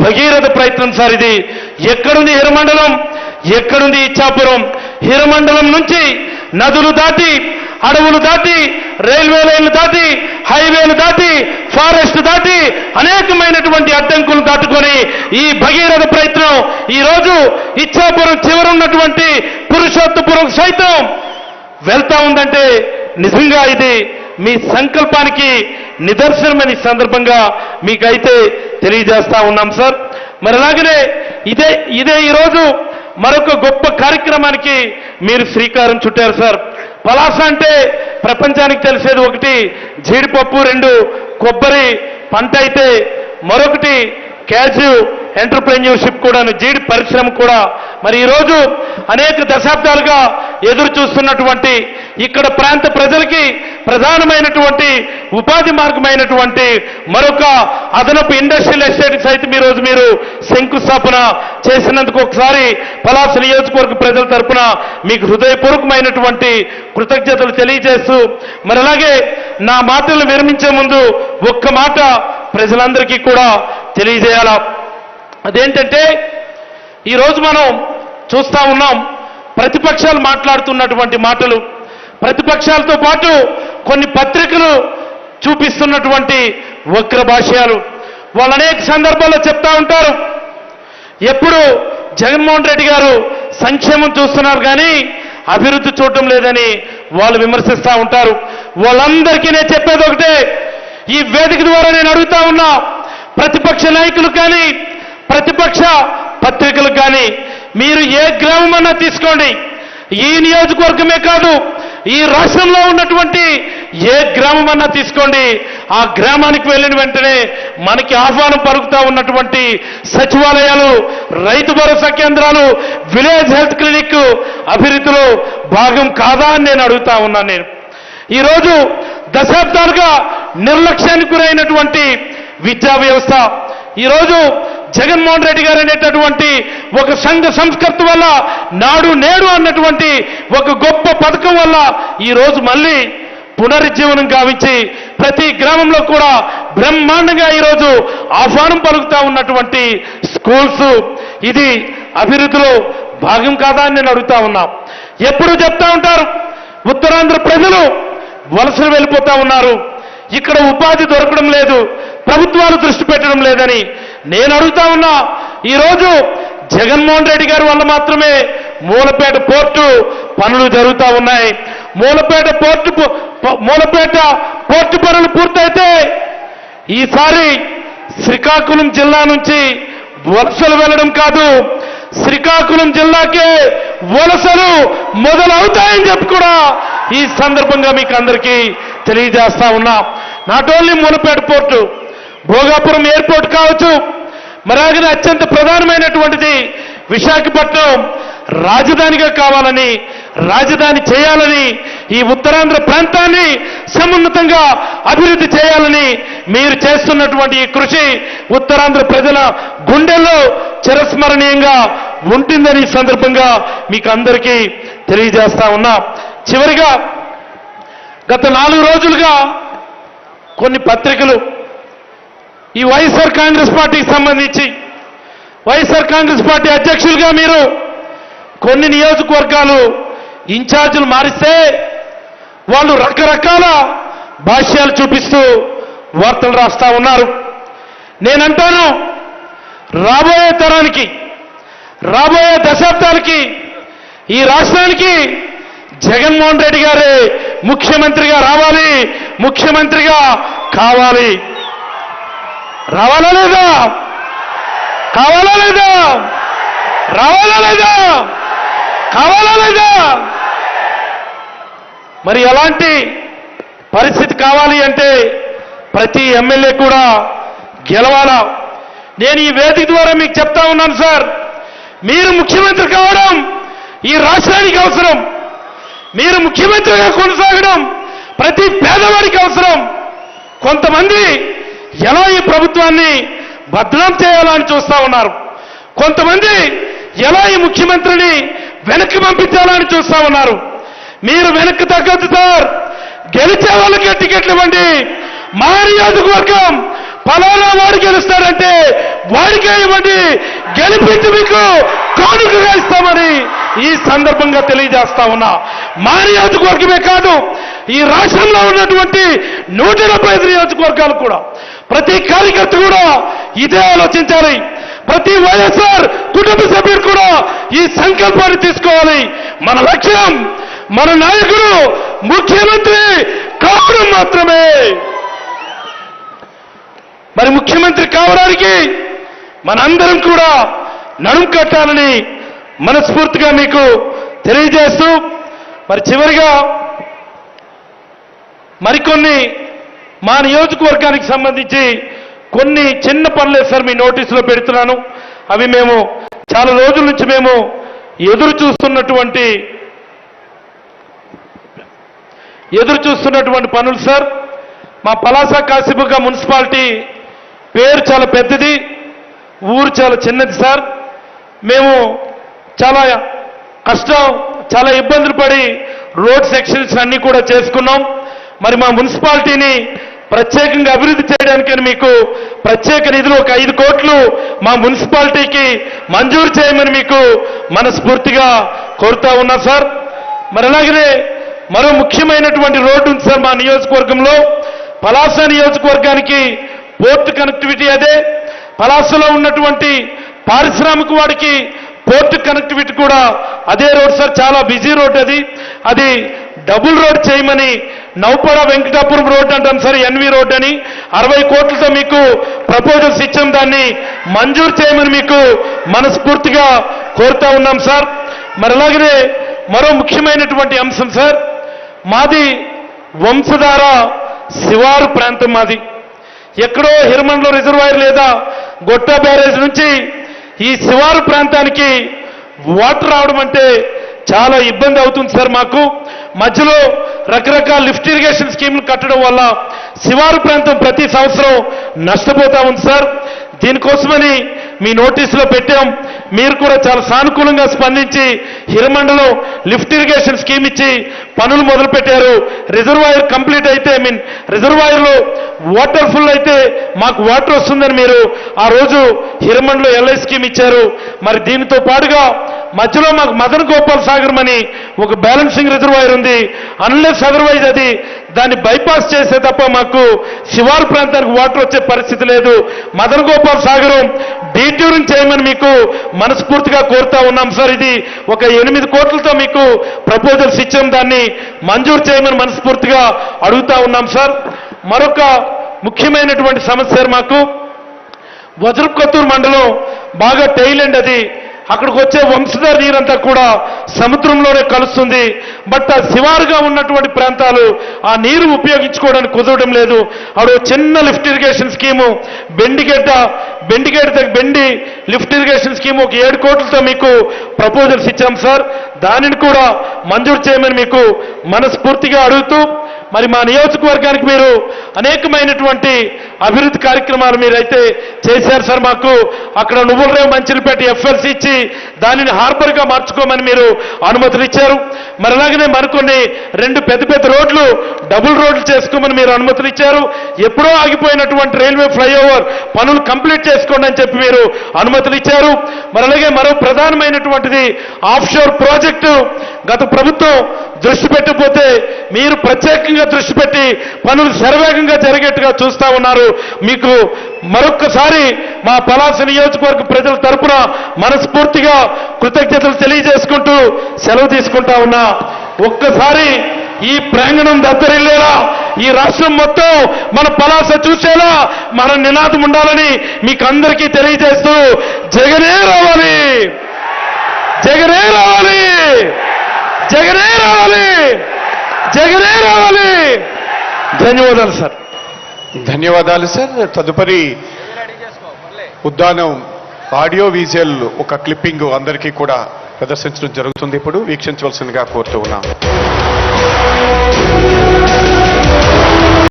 భగీరథ ప్రయత్నం సార్ ఇది ఎక్కడుంది హిరమండలం? ఎక్కడుంది ఇచ్చాపురం? హిరమండలం నుంచి నదులు దాటి అడవులు దాటి రైల్వే లైన్లు దాటి హైవేలు దాటి ఫారెస్ట్ దాటి అనేకమైనటువంటి అడ్డంకులు దాటుకొని ఈ భగీరథ ప్రయత్నం ఈ రోజు ఇచ్చాపురం చివరున్నటువంటి పురుషోత్తపురం సైతం వెళ్తా ఉందంటే నిజంగా ఇది మీ సంకల్పానికి నిదర్శనమని సందర్భంగా మీకైతే తెలియజేస్తా ఉన్నాం సార్. మరి అలాగనే ఇదే ఇదే ఈరోజు మరొక గొప్ప కార్యక్రమానికి మీరు శ్రీకారం చుట్టారు సార్. పలాస అంటే ప్రపంచానికి తెలిసేది ఒకటి జీడిపప్పు రెండు కొబ్బరి పంట అయితే మరొకటి క్యాజ్యూ ఎంటర్ప్రెన్యూర్షిప్ కూడాను జీడి పరిశ్రమ కూడా. మరి ఈరోజు అనేక దశాబ్దాలుగా ఎదురు చూస్తున్నటువంటి ఇక్కడ ప్రాంత ప్రజలకి ప్రధానమైనటువంటి ఉపాధి మార్గమైనటువంటి మరొక అదనపు ఇండస్ట్రియల్ ఎస్టేట్ సైతం మీ రోజు మీరు శంకుస్థాపన చేసినందుకు ఒకసారి పలాస నియోజకవర్గ ప్రజల తరపున మీకు హృదయపూర్వకమైనటువంటి కృతజ్ఞతలు తెలియజేస్తూ మరి అలాగే నా మాటలు విరమించే ముందు ఒక్క మాట ప్రజలందరికీ కూడా తెలియజేయాలా? అదేంటంటే ఈరోజు మనం చూస్తా ఉన్నాం ప్రతిపక్షాలు మాట్లాడుతున్నటువంటి మాటలు. ప్రతిపక్షాలతో పాటు కొన్ని పత్రికలు చూపిస్తున్నటువంటి వక్ర భాష్యాలు. వాళ్ళు అనేక సందర్భాల్లో చెప్తా ఉంటారు. ఎప్పుడు జగన్మోహన్ రెడ్డి గారు సంక్షేమం చూస్తున్నారు కానీ అభివృద్ధి చూడటం లేదని వాళ్ళు విమర్శిస్తూ ఉంటారు. వాళ్ళందరికీ నేను చెప్పేది ఒకటే. ఈ వేదిక ద్వారా నేను అడుగుతా ఉన్నా ప్రతిపక్ష నాయకులు కానీ ప్రతిపక్ష పత్రికలు కానీ మీరు ఏ గ్రామమన్నా తీసుకోండి. ఈ నియోజకవర్గమే కాదు ఈ రాష్ట్రంలో ఉన్నటువంటి ఏ గ్రామం అన్నా తీసుకోండి. ఆ గ్రామానికి వెళ్ళిన వెంటనే మనకి ఆహ్వానం పలుకుతా ఉన్నటువంటి సచివాలయాలు రైతు భరోసా కేంద్రాలు విలేజ్ హెల్త్ క్లినిక్ అభివృద్ధిలో భాగం కాదా అని నేను అడుగుతా ఉన్నాను నేను. ఈరోజు దశాబ్దాలుగా నిర్లక్ష్యానికి గురైనటువంటి విద్యా వ్యవస్థ. ఈరోజు జగన్మోహన్ రెడ్డి గారు అనేటటువంటి ఒక సంఘ సంస్కృతి వల్ల నాడు నేడు అన్నటువంటి ఒక గొప్ప పథకం వల్ల ఈరోజు మళ్ళీ పునరుజ్జీవనం గావించి ప్రతి గ్రామంలో కూడా బ్రహ్మాండంగా ఈరోజు ఆహ్వానం పలుకుతా ఉన్నటువంటి స్కూల్స్. ఇది అభివృద్ధిలో భాగం కాదా అని నేను అడుగుతా ఉన్నా. ఎప్పుడు చెప్తా ఉంటారు ఉత్తరాంధ్ర ప్రజలు వలసలు వెళ్ళిపోతా ఉన్నారు. ఇక్కడ ఉపాధి దొరకడం లేదు ప్రభుత్వాలు దృష్టి పెట్టడం లేదని నేను అడుగుతా ఉన్నా ఈరోజు జగన్మోహన్ రెడ్డి గారి వల్ల మాత్రమే మూలపేట పోర్టు పనులు జరుగుతూ ఉన్నాయి. మూలపేట పోర్టు మూలపేట పోర్టు పనులు పూర్తయితే ఈసారి శ్రీకాకుళం జిల్లా నుంచి వలసలు వెళ్ళడం కాదు శ్రీకాకుళం జిల్లాకే వలసలు మొదలవుతాయని చెప్పి కూడా ఈ సందర్భంగా మీకు అందరికీ తెలియజేస్తా ఉన్నా. Not only Mulapeta port Bhogapuram airport కావచ్చు. మరాగిన అత్యంత ప్రధానమైనటువంటిది విశాఖపట్నం రాజధానిగా కావాలని రాజధాని చేయాలని ఈ ఉత్తరాంధ్ర ప్రాంతాన్ని సమున్నతంగా అభివృద్ధి చేయాలని మీరు చేస్తున్నటువంటి ఈ కృషి ఉత్తరాంధ్ర ప్రజల గుండెల్లో చిరస్మరణీయంగా ఉంటుందని సందర్భంగా మీకు అందరికీ తెలియజేస్తా ఉన్నా. చివరిగా గత నాలుగు రోజులుగా కొన్ని పత్రికలు ఈ వైఎస్ఆర్ కాంగ్రెస్ పార్టీకి సంబంధించి వైఎస్ఆర్ కాంగ్రెస్ పార్టీ అధ్యక్షులుగా మీరు కొన్ని నియోజకవర్గాలు ఇన్ఛార్జీలు మారిస్తే వాళ్ళు రకరకాల భాష్యాలు చూపిస్తూ వార్తలు రాస్తా ఉన్నారు. నేనంటాను రాబోయే తరానికి రాబోయే దశాబ్దాలకి ఈ రాష్ట్రానికి జగన్మోహన్ రెడ్డి గారే ముఖ్యమంత్రిగా రావాలి ముఖ్యమంత్రిగా కావాలి. రావాలా లేదా కావాలా లేదా రావాలా లేదా కావాలా లేదా మరి ఎలాంటి పరిస్థితి కావాలి అంటే ప్రతి ఎమ్మెల్యే కూడా గెలవాలా? నేను ఈ వేదిక ద్వారా మీకు చెప్తా ఉన్నాను సార్. మీరు ముఖ్యమంత్రి కావడం ఈ రాష్ట్రానికి అవసరం. మీరు ముఖ్యమంత్రిగా కొనసాగడం ప్రతి పేదవాడికి అవసరం. కొంతమంది ఎలా ఈ ప్రభుత్వాన్ని బద్నాం చేయాలని చూస్తా ఉన్నారు. కొంతమంది ఎలా ఈ ముఖ్యమంత్రిని వెనక్కి పంపించాలని చూస్తా ఉన్నారు. మీరు వెనక్కి తగ్గద్దు సార్. గెలిచే వాళ్ళకి టికెట్లు ఇవ్వండి. మా నియోజకవర్గం ఫలానా వాడు గెలుస్తాడంటే వాడికే ఇవ్వండి. గెలిపించి మీకు కానుకగా ఇస్తామని ఈ సందర్భంగా తెలియజేస్తా ఉన్నా. మా నియోజకవర్గమే కాదు ఈ రాష్ట్రంలో ఉన్నటువంటి నూట డెబ్బై ఐదు నియోజకవర్గాలు కూడా. ప్రతి కార్యకర్త కూడా ఇదే ఆలోచించాలి. ప్రతి వైఎస్ఆర్ కుటుంబ సభ్యుడు కూడా ఈ సంకల్పాన్ని తీసుకోవాలి. మన లక్ష్యం మన నాయకుడు ముఖ్యమంత్రి కావడం మాత్రమే. మరి ముఖ్యమంత్రి కావడానికి మనందరం కూడా నడుం కట్టాలని మనస్ఫూర్తిగా మీకు తెలియజేస్తూ మరి చివరిగా మరికొన్ని మా నియోజకవర్గానికి సంబంధించి కొన్ని చిన్న పనులే సార్ మీ నోటీసులో పెడుతున్నాను. అవి మేము చాలా రోజుల నుంచి మేము ఎదురు చూస్తున్నటువంటి ఎదురు చూస్తున్నటువంటి పనులు సార్. మా పలాస కాసిబుగ్గ మున్సిపాలిటీ పేరు చాలా పెద్దది ఊరు చాలా చిన్నది సార్. మేము చాలా కష్టం చాలా ఇబ్బందులు పడి రోడ్ సెక్షన్స్ అన్నీ కూడా చేసుకున్నాం. మరి మా మున్సిపాలిటీని ప్రత్యేకంగా అభివృద్ధి చేయడానికి మీకు ప్రత్యేక నిధులు ఒక ఐదు కోట్లు మా మున్సిపాలిటీకి మంజూరు చేయమని మీకు మనస్ఫూర్తిగా కోరుతా ఉన్నా సార్. మరి అలాగనే మరో ముఖ్యమైనటువంటి రోడ్డు ఉంది సార్ మా నియోజకవర్గంలో. పలాస నియోజకవర్గానికి పోర్ట్ కనెక్టివిటీ అదే. పలాసలో ఉన్నటువంటి పారిశ్రామిక వాడికి పోర్ట్ కనెక్టివిటీ కూడా అదే రోడ్ సార్ చాలా బిజీ రోడ్ అది. అది డబుల్ రోడ్ చేయమని నౌపడ వెంకటాపురం రోడ్ అంటాం సార్ ఎన్వి రోడ్ అని. అరవై కోట్లతో మీకు ప్రపోజల్స్ ఇచ్చాం. దాన్ని మంజూరు చేయమని మీకు మనస్ఫూర్తిగా కోరుతా ఉన్నాం సార్. మరి అలాగనే మరో ముఖ్యమైనటువంటి అంశం సార్ మాది వంశధార శివారు ప్రాంతం మాది. ఎక్కడో హిరమండలో రిజర్వాయర్ లేదా గొట్ట బ్యారేజ్ నుంచి ఈ శివారు ప్రాంతానికి వాటర్ రావడం అంటే చాలా ఇబ్బంది అవుతుంది సార్ మాకు. మధ్యలో రకరకాల లిఫ్ట్ ఇరిగేషన్ స్కీములు కట్టడం వల్ల శివారు ప్రాంతం ప్రతి సంవత్సరం నష్టపోతా ఉంది సార్. దీనికోసమని మీ నోటీసులో పెట్టాం. మీరు కూడా చాలా సానుకూలంగా స్పందించి హిరమండలో లిఫ్ట్ ఇరిగేషన్ స్కీమ్ ఇచ్చి పనులు మొదలుపెట్టారు. రిజర్వాయర్ కంప్లీట్ అయితే ఐ మీన్ రిజర్వాయర్లో వాటర్ ఫుల్ అయితే మాకు వాటర్ వస్తుందని మీరు ఆ రోజు హిరమండలో ఎల్ఐ స్కీమ్ ఇచ్చారు. మరి దీనితో పాటుగా మధ్యలో మాకు మదన్ గోపాల్ సాగర్ అని ఒక బ్యాలెన్సింగ్ రిజర్వాయర్ ఉంది. అన్లెస్ అదర్వైజ్ అది దాన్ని బైపాస్ చేసే తప్ప మాకు శివారు ప్రాంతానికి వాటర్ వచ్చే పరిస్థితి లేదు. మదన్ గోపాల్ సాగరం రీట్యూరింగ్ చేయమని మీకు మనస్ఫూర్తిగా కోరుతా ఉన్నాం సార్. ఇది ఒక ఎనిమిది కోట్లతో మీకు ప్రపోజల్స్ ఇచ్చాం. దాన్ని మంజూరు చేయమని మనస్ఫూర్తిగా అడుగుతా ఉన్నాం సార్. మరొక ముఖ్యమైనటువంటి సమస్య మాకు. వజ్రకొత్తూరు మండలం బాగా టైలెండ్ అది. అక్కడికి వచ్చే వంశధార నీరంతా కూడా సముద్రంలోనే కలుస్తుంది. బట్ ఆ శివారుగా ఉన్నటువంటి ప్రాంతాలు ఆ నీరు ఉపయోగించుకోవడానికి కుదరడం లేదు. అక్కడ చిన్న lift irrigation scheme Bendigadda Bendigadda దగ్గర బెండి లిఫ్ట్ ఇరిగేషన్ స్కీమ్ ఒక ఏడు కోట్లతో మీకు ప్రపోజల్స్ ఇచ్చాం సార్. దానిని కూడా మంజూరు చేయమని మీకు మనస్ఫూర్తిగా అడుగుతూ మరి మా నియోజకవర్గానికి మీరు అనేకమైనటువంటి అభివృద్ధి కార్యక్రమాలు మీరైతే చేశారు సార్. మాకు అక్కడ నువ్వులరేవు మంచిలపేట ఎఫ్ఎల్సి ఇచ్చి దానిని హార్బర్గా మార్చుకోమని మీరు అనుమతులు ఇచ్చారు. మరి అలాగనే మరికొన్ని రెండు పెద్ద పెద్ద రోడ్లు డబుల్ రోడ్లు చేసుకోమని మీరు అనుమతులు ఇచ్చారు. ఎప్పుడో ఆగిపోయినటువంటి రైల్వే ఫ్లైఓవర్ పనులు కంప్లీట్ చేసుకోండి అని చెప్పి మీరు అనుమతులు ఇచ్చారు. మరి అలాగే మరో ప్రధానమైనటువంటిది ఆఫ్ షోర్ ప్రాజెక్టు గత ప్రభుత్వం దృష్టి పెట్టకపోతే మీరు ప్రత్యేకంగా దృష్టి పెట్టి పనులు శరవేగంగా జరిగేట్టుగా చూస్తా ఉన్నారు. మీకు మరొక్కసారి మా పలాస నియోజకవర్గ ప్రజల తరఫున మనస్ఫూర్తిగా కృతజ్ఞతలు తెలియజేసుకుంటూ సెలవు తీసుకుంటా ఉన్నా. ఒక్కసారి ఈ ప్రాంగణం దద్దరిల్లేలా ఈ రాష్ట్రం మొత్తం మన పలాస చూసేలా మన నినాదం ఉండాలని మీకు అందరికీ తెలియజేస్తూ జగనే జగనే రావాలి! జగనే రావాలి! జగనే రావాలి! ధన్యవాదాలు సార్. ధన్యవాదాలు సార్. తదుపరి ఉద్దానం ఆడియో విజువల్ ఒక క్లిప్పింగ్ అందరికీ కూడా ప్రదర్శించడం జరుగుతుంది. ఇప్పుడు వీక్షించవలసిందిగా కోరుతూ ఉన్నాం.